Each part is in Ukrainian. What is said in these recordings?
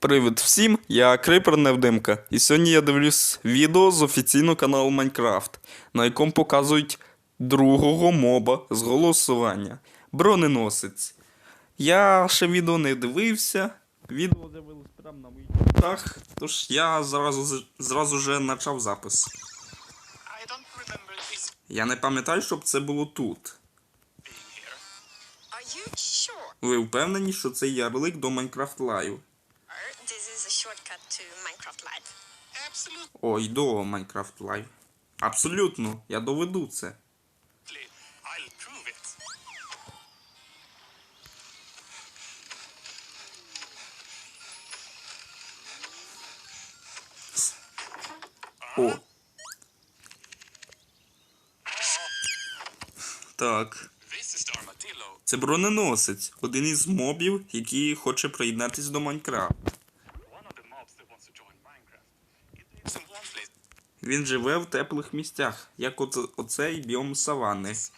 Привіт всім, я Крипер Невдимка, і сьогодні я дивлюсь відео з офіційного каналу Майнкрафт, на якому показують другого моба з голосування броненосець. Я ще відео не дивився, відео з'явилось прямо на моїх очах, тож я зразу, зразу же почав запис. Я не пам'ятаю, щоб це було тут. Ви впевнені, що це ярлик до Minecraft Live? Is a shortcut to Minecraft Live. Absolutely. Ой, до Minecraft Live. Абсолютно, я доведу це. О. Так. Це броненосець, один із мобів, який хоче приєднатись до Майнкрафт. Він живе в теплих місцях, як оце, оцей біом biome.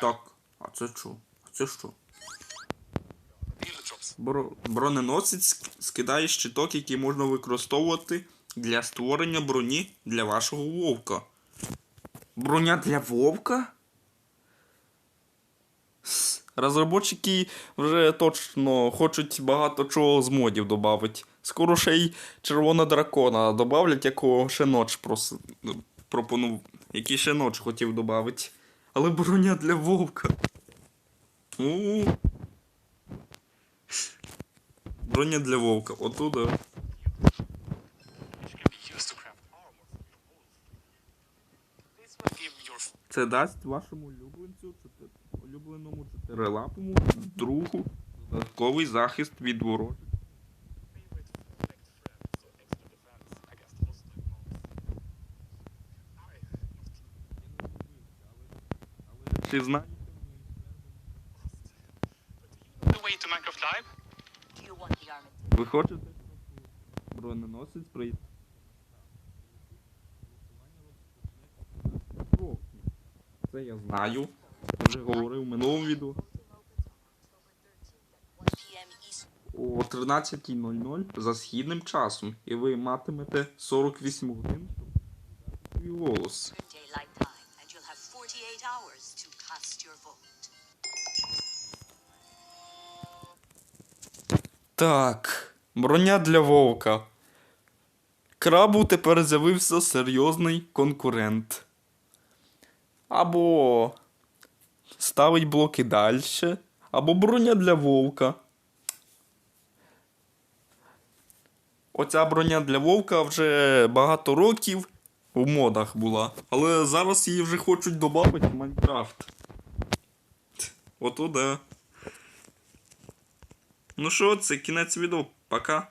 Так, а це що? А це що? Бро... Броненосець скидає щиток, який можна використовувати для створення броні для вашого вовка. Броня для вовка? С, Розробники вже точно хочуть багато чого з модів додати. Скоро ще й червона дракона додавлять, якого ще ноч прос... пропонував. Який ще ноч хотів додати. Але броня для вовка. У. Броня для вовка. Your Це дасть вашому улюбленцю. Улюбленому чотирилапому другу додатковий захист від. I Чи знаєте ви хочете, щоб броненосець при... Це я знаю. Вже говорив в минулому відео. 1 p.m. East. О 13.00 за східним часом. І ви матимете 48 годин, свій голос. Daylight time, and you'll have 48 hours to cast your vote. Так, броня для вовка. Крабу тепер з'явився серйозний конкурент. Або ставить блоки далі, або броня для вовка. Оця броня для вовка вже багато років у модах була. Але зараз її вже хочуть додати в Майнкрафт. Ото да. Ну що, це кінець відео. Пока.